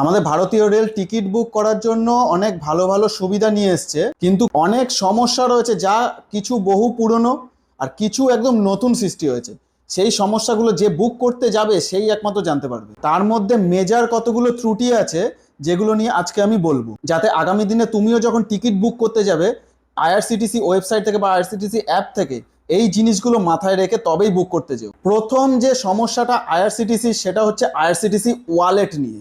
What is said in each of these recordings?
আমাদের ভারতীয় rail ticket book করার জন্য অনেক ভালো ভালো সুবিধা নিয়ে এসছে। কিন্তু অনেক সমস্যা রয়েছে, যা কিছু বহু পুরনো আর কিছু একদম নতুন সৃষ্টি হয়েছে। সেই সমস্যাগুলো যে বুক করতে যাবে, সেই একমাত্র জানতে পারবে। তার মধ্যে মেজার কতগুলো ত্রুটি আছে, যেগুলো নিয়ে আজকে আমি বলব। যাতে আগামী দিনে তুমিও যখন টিকিট বুক করতে যাবে আইআরসিটিসি ওয়েবসাইট থেকে বা আইআরসিটিসি অ্যাপ থেকে, এই জিনিসগুলো মাথায় রেখে তবেই বুক করতে যেও। প্রথম যে সমস্যাটা আইআরসিটিসি সেটা হচ্ছে আইআরসিটিসি ওয়ালেট নিয়ে।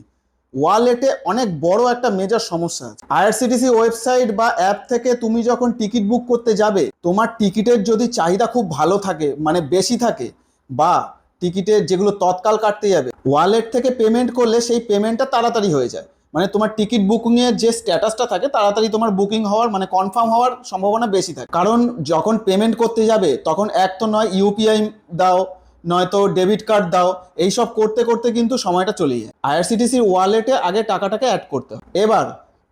ওয়ালেটে অনেক বড় একটা মেজর সমস্যা আছে। আইআরসিটিসি ওয়েবসাইট বা অ্যাপ থেকে তুমি যখন টিকিট বুক করতে যাবে, তোমার টিকিটের যদি চাহিদা খুব ভালো থাকে মানে বেশি থাকে, বা টিকিটের যেগুলো তৎকাল কাটতে যাবে, ওয়ালেট থেকে পেমেন্ট করলে সেই পেমেন্টটা তাড়াতাড়ি হয়ে যায়। মানে তোমার টিকিট বুকিংয়ের যে স্ট্যাটাসটা থাকে, তাড়াতাড়ি তোমার বুকিং হওয়ার মানে কনফার্ম হওয়ার সম্ভাবনা বেশি থাকে। কারণ যখন পেমেন্ট করতে যাবে, তখন এক তো নয় ইউপিআই দাও নয়তো ডেবিট কার্ড দাও, এইসব করতে করতে কিন্তু সময়টা চলে যায়। আইআরসিটিসির ওয়ালেটে আগে টাকাটাকে অ্যাড করতে এবার,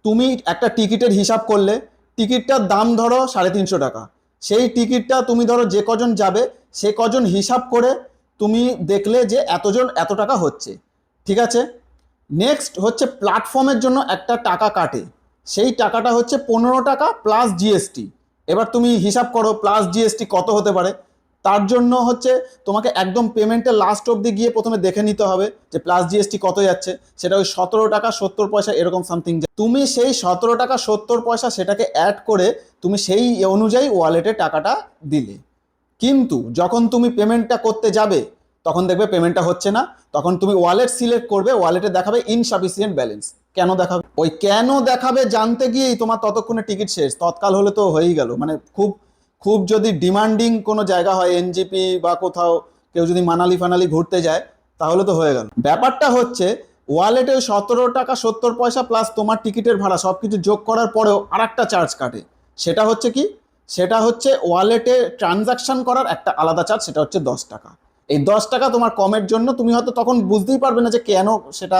তুমি একটা টিকিটের হিসাব করলে, টিকিটটার দাম ধরো সাড়ে তিনশো টাকা। সেই টিকিটটা তুমি ধরো যে কজন যাবে, সে কজন হিসাব করে তুমি দেখলে যে এতজন এত টাকা হচ্ছে। ঠিক আছে? নেক্সট হচ্ছে প্ল্যাটফর্মের জন্য একটা টাকা কাটে। সেই টাকাটা হচ্ছে পনেরো টাকা প্লাস জিএসটি এবার তুমি হিসাব করো প্লাস জিএসটি কত হতে পারে? তার জন্য হচ্ছে তোমাকে একদম পেমেন্টের লাস্ট অবধি গিয়ে প্রথমে দেখে নিতে হবে যে প্লাস জিএসটি কত যাচ্ছে। সেটা ওই সতেরো টাকা সত্তর পয়সা এরকম সামথিং তুমি সেই সতেরো টাকা সত্তর পয়সা সেটাকে অ্যাড করে তুমি সেই অনুযায়ী ওয়ালেটে টাকাটা দিলে। কিন্তু যখন তুমি পেমেন্টটা করতে যাবে, তখন দেখবে পেমেন্টটা হচ্ছে না। তখন তুমি ওয়ালেট সিলেক্ট করবে ওয়ালেটে দেখাবে ইনসাফিসিয়েন্ট ব্যালেন্স কেন দেখাবে? ওই কেন দেখাবে জানতে গিয়েই তোমার ততক্ষণে টিকিট শেষ। তৎকাল হলে তো হয়েই গেল। মানে খুব খুব যদি ডিমান্ডিং কোনো জায়গা হয় এনজিপি বা কোথাও কেউ যদি মানালি ফানালি ঘুরতে যায়, তাহলে তো হয়ে গেল। ব্যাপারটা হচ্ছে, ওয়ালেটে সতেরো টাকা সত্তর পয়সা প্লাস তোমার টিকিটের ভাড়া সব কিছু যোগ করার পরেও আর একটা চার্জ কাটে। সেটা হচ্ছে কি? সেটা হচ্ছে ওয়ালেটে ট্রানজাকশন করার একটা আলাদা চার্জ সেটা হচ্ছে দশ টাকা। এই দশ টাকা তোমার কমের জন্য, তুমি হয়তো তখন বুঝতেই পারবে না যে কেন সেটা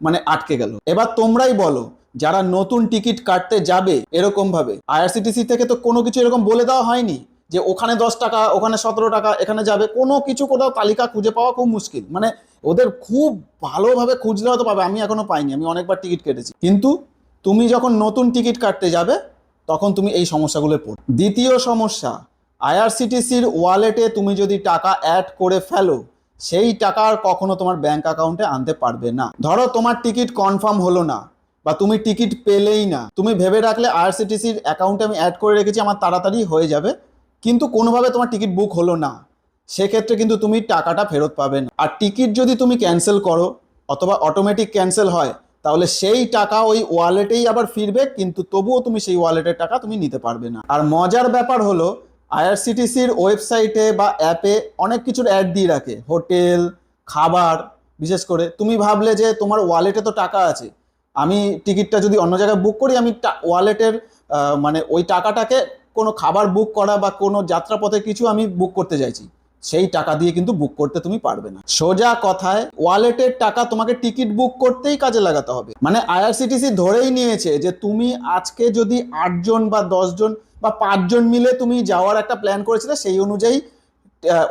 মানে আটকে গেল। এবার তোমরাই বলো যারা নতুন টিকিট কাটতে যাবে এরকম ভাবে। আইআরসিটিসি থেকে তো কোনো কিছু এরকম বলে দেওয়া হয়নি যে ওখানে দশ টাকা, ওখানে সতেরো টাকা, এখানে যাবে। কোনো কিছু কোথাও তালিকা খুঁজে পাওয়া খুব মুশকিল। মানে ওদের খুব ভালোভাবে খুঁজলে হয়তো পাবে, আমি এখনও পাইনি, আমি অনেকবার টিকিট কেটেছি। কিন্তু তুমি যখন নতুন টিকিট কাটতে যাবে, তখন তুমি এই সমস্যাগুলো পড়ো দ্বিতীয় সমস্যা, আইআরসিটিসির ওয়ালেটে তুমি যদি টাকা অ্যাড করে ফেলো, সেই টাকা আর কখনো তোমার ব্যাংক অ্যাকাউন্টে আনতে পারবে না। ধরো তোমার টিকিট কনফার্ম হলো না। বা তুমি টিকিট পেলেই না। তুমি ভেবে রাখলে আরসিটিসির অ্যাকাউন্টে আমি অ্যাড করে রেখেছি, আমার তাড়াতাড়ি হয়ে যাবে। কিন্তু কোনোভাবে তোমার টিকিট বুক হলো না। সেক্ষেত্রে কিন্তু তুমি টাকাটা ফেরত পাবে না। আর টিকিট যদি তুমি ক্যান্সেল করো, অথবা অটোমেটিক ক্যান্সেল হয়, তাহলে সেই টাকা ওই ওয়ালেটেই আবার ফিরবে, কিন্তু তবুও তুমি সেই ওয়ালেটের টাকা তুমি নিতে পারবে না। আর মজার ব্যাপার হলো আইআরসিটিসির ওয়েবসাইটে বা অ্যাপে অনেক কিছুর অ্যাড দিয়ে রাখে। হোটেল, খাবার, বিশেষ করে। তুমি ভাবলে যে তোমার ওয়ালেটে তো টাকা আছে। আমি টিকিটটা যদি অন্য জায়গায় বুক করি, আমি ওয়ালেটের মানে ওই টাকাটাকে কোনো খাবার বুক করা বা কোনো যাত্রাপথে কিছু আমি বুক করতে চাইছি। সেই টাকা দিয়ে কিন্তু বুক করতে তুমি পারবে না। সোজা কথায় ওয়ালেটের টাকা তোমাকে টিকিট বুক করতেই কাজে লাগাতে হবে। মানে আইআরসিটিসি ধরেই নিয়েছে যে তুমি আজকে যদি আটজন বা দশজন বা পাঁচজন মিলে তুমি যাওয়ার একটা প্ল্যান করেছিলে, সেই অনুযায়ী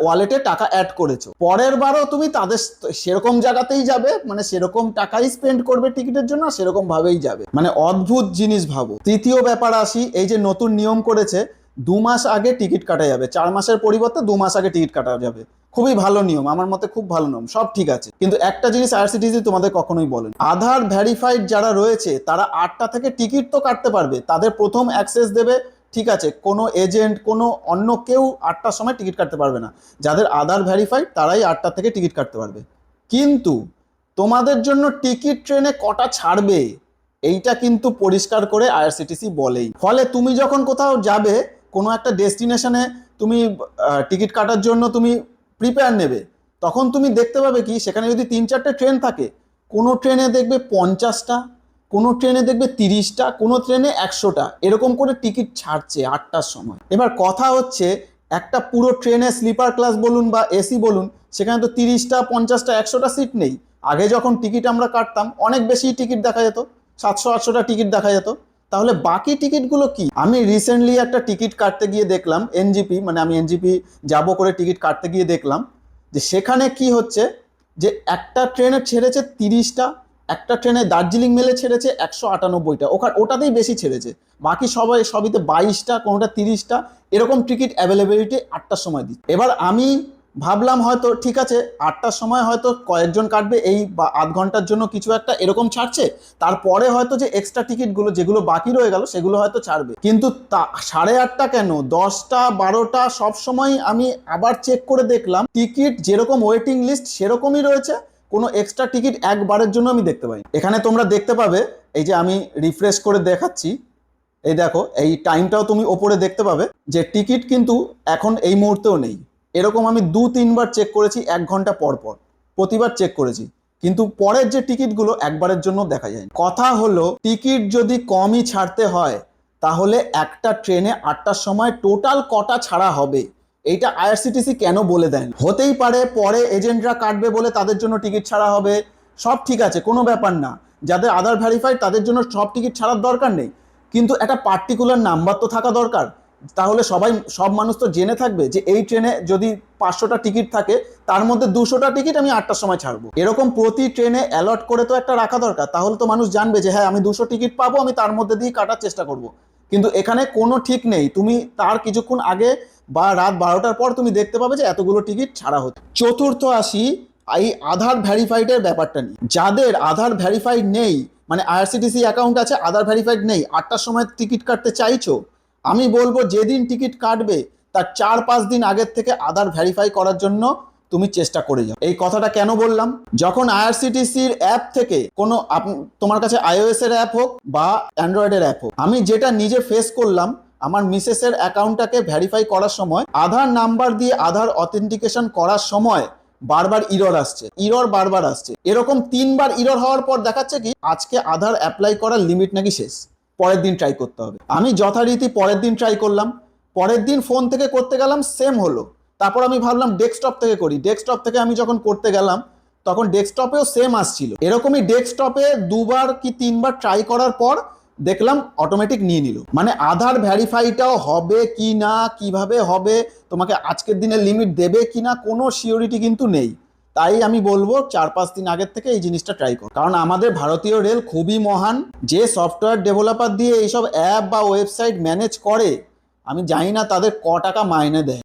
ওয়ালেটে টাকা অ্যাড করেছ। পরের বারও তুমি তাদের সেরকম জায়গাতেই যাবে মানে সেরকম টাকাই স্পেন্ড করবে টিকিটের জন্য সেরকম ভাবেই যাবে। মানে অদ্ভুত জিনিস ভাবো। তৃতীয় ব্যাপার আসি, এই যে নতুন নিয়ম করেছে, দু মাস আগে টিকিট কাটা যাবে। চার মাসের পরিবর্তে দু মাস আগে টিকিট কাটা যাবে। খুবই ভালো নিয়ম, আমার মতে খুব ভালো নিয়ম, সব ঠিক আছে। কিন্তু একটা জিনিস আইআরসিটিসি তোমাদের কখনোই বলেন আধার ভ্যারিফাইড যারা রয়েছে, তারা আটটা থেকে টিকিট তো কাটতে পারবে, তাদের প্রথম অ্যাক্সেস দেবে ঠিক আছে, কোনো এজেন্ট কোনো অন্য কেউ আটটার সময় টিকিট কাটতে পারবে না। যাদের আধার ভ্যারিফাইড তারাই আটটা থেকে টিকিট কাটতে পারবে। কিন্তু তোমাদের জন্য টিকিট ট্রেনে কটা ছাড়বে, এইটা কিন্তু পরিষ্কার করে আইআরসিটিসি বলেই। ফলে তুমি যখন কোথাও যাবে, কোনো একটা ডেস্টিনেশনে তুমি টিকিট কাটার জন্য তুমি প্রিপেয়ার নেবে, তখন তুমি দেখতে পাবে কি, সেখানে যদি তিন চারটে ট্রেন থাকে, কোনো ট্রেনে দেখবে পঞ্চাশটা কোনো ট্রেনে দেখবে তিরিশটা, কোনো ট্রেনে একশোটা। এরকম করে টিকিট ছাড়ছে আটটার সময়। এবার কথা হচ্ছে, একটা পুরো ট্রেনে স্লিপার ক্লাস বলুন বা এসি বলুন, সেখানে তো তিরিশটা, পঞ্চাশটা, একশোটা সিট নেই। আগে যখন টিকিট আমরা কাটতাম, অনেক বেশি টিকিট দেখা যেত, সাতশো, আটশোটা টিকিট দেখা যেত। তাহলে বাকি টিকিটগুলো কি? আমি রিসেন্টলি একটা টিকিট কাটতে গিয়ে দেখলাম, এনজিপি মানে আমি এনজিপি যাব করে টিকিট কাটতে গিয়ে দেখলাম, যে সেখানে কি হচ্ছে, যে একটা ট্রেনে ছেড়েছে তিরিশটা একটা ট্রেনে দার্জিলিং মেলে ছেড়েছে একশো আটানব্বইটা। ওখানে, ওটাতেই বেশি ছেড়েছে। বাকি সবাই সবইতে বাইশটা, কোনোটা তিরিশটা, এরকম টিকিট অ্যাভেলেবিলিটি আটটার সময় দিচ্ছে। এবার আমি ভাবলাম হয়তো, ঠিক আছে, আটটার সময় হয়তো কয়েকজন কাটবে, এই বা আধ ঘণ্টার জন্য কিছু একটা এরকম ছাড়ছে। তারপরে হয়তো যে এক্সট্রা টিকিটগুলো যেগুলো বাকি রয়ে গেল, সেগুলো হয়তো ছাড়বে। কিন্তু তা, সাড়ে আটটা কেন? দশটা, বারোটা সব সময় আমি আবার চেক করে দেখলাম টিকিট যেরকম ওয়েটিং লিস্ট সেরকমই রয়েছে। কোনো এক্সট্রা টিকিট একবারের জন্য আমি দেখতে পাই এখানে তোমরা দেখতে পাবে, এই যে আমি রিফ্রেশ করে দেখাচ্ছি, এই দেখো, এই টাইমটাও তুমি ওপরে দেখতে পাবে যে টিকিট কিন্তু এখন এই মুহূর্তেও নেই। এরকম আমি দু, তিনবার চেক করেছি, এক ঘণ্টা পর পর, প্রতিবার চেক করেছি। কিন্তু পরের যে টিকিটগুলো একবারের জন্য দেখা যায় কথা হলো টিকিট যদি কমই ছাড়তে হয়, তাহলে একটা ট্রেনে আটটার সময় টোটাল কটা ছাড়া হবে? এইটা আইআরসিটিসি কেন বলে দেন হতেই পারে পরে এজেন্টরা কাটবে বলে তাদের জন্য টিকিট ছাড়া হবে, সব ঠিক আছে, কোনো ব্যাপার না। যাদের আধার ভ্যারিফাইড তাদের জন্য সব টিকিট ছাড়ার দরকার নেই। কিন্তু একটা পার্টিকুলার নাম্বার তো থাকা দরকার। তাহলে সবাই, সব মানুষ তো জেনে থাকবে যে এই ট্রেনে যদি পাঁচশোটা টিকিট থাকে, তার মধ্যে দুশোটা টিকিট আমি আটটার সময় ছাড়বো। এরকম প্রতি ট্রেনে অ্যালট করে তো একটা রাখা দরকার। তাহলে তো মানুষ জানবে যে হ্যাঁ আমি দুশো টিকিট পাবো, আমি তার মধ্যে দিয়ে কাটার চেষ্টা করব। কিন্তু এখানে কোনো ঠিক নেই। তুমি তার কিছুক্ষণ আগে বা রাত বারোটার পর তুমি দেখতে পাবে যে এতগুলো টিকিট ছাড়া হচ্ছে। চতুর্থ আসি, এই আধার ভ্যারিফাইডের ব্যাপারটা নিয়ে। যাদের আধার ভ্যারিফাইড নেই মানে আইআরসিটিসি অ্যাকাউন্ট আছে, আধার ভ্যারিফাইড নেই, আটটার সময় টিকিট কাটতে চাইছো, আমি বলব যেদিন টিকিট কাটবে, তার চার পাঁচ দিন আগের থেকে আধার ভ্যারিফাই করার জন্য তুমি চেষ্টা করে যাও। এই কথাটা কেন বললাম? যখন আইআরসিটিসির অ্যাপ থেকে কোনো তোমার কাছে আইওএস এর অ্যাপ হোক বা অ্যান্ড্রয়েডের অ্যাপ হোক, আমি যেটা নিজে ফেস করলাম, আমার মিসেসের অ্যাকাউন্টটাকে ভ্যারিফাই করার সময়, আধার নাম্বার দিয়ে আধার অথেন্টিকেশন করার সময় বারবার ইরর আসছে। ইরর বারবার আসছে। এরকম তিনবার ইরর হওয়ার পর দেখাচ্ছে কি, আজকে আধার অ্যাপ্লাই করার লিমিট নাকি শেষ। পরের দিন ট্রাই করতে হবে। আমি যথারীতি পরের দিন ট্রাই করলাম। পরের দিন ফোন থেকে করতে গেলাম সেম হলো। তারপর আমি ভাবলাম ডেস্কটপ থেকে করি। ডেস্কটপ থেকে আমি যখন করতে গেলাম, তখন ডেস্কটপেও সেম আসছিল। এরকমই ডেস্কটপে দুবার কি তিনবার ট্রাই করার পর দেখলাম অটোমেটিক নিয়ে নিল। মানে আধার ভ্যারিফাইটাও হবে কি না, কীভাবে হবে, তোমাকে আজকের দিনে লিমিট দেবে কি না, কোনো সিওরিটি কিন্তু নেই। তাই আমি বলব চার পাঁচ দিন আগের থেকে এই জিনিসটা ট্রাই করো। কারণ আমাদের ভারতীয় রেল খুবই মহান, যে সফটওয়্যার ডেভেলপার দিয়ে এইসব অ্যাপ বা ওয়েবসাইট ম্যানেজ করে, আমি জানি না তাদের ক টাকা মাইনে দেয়।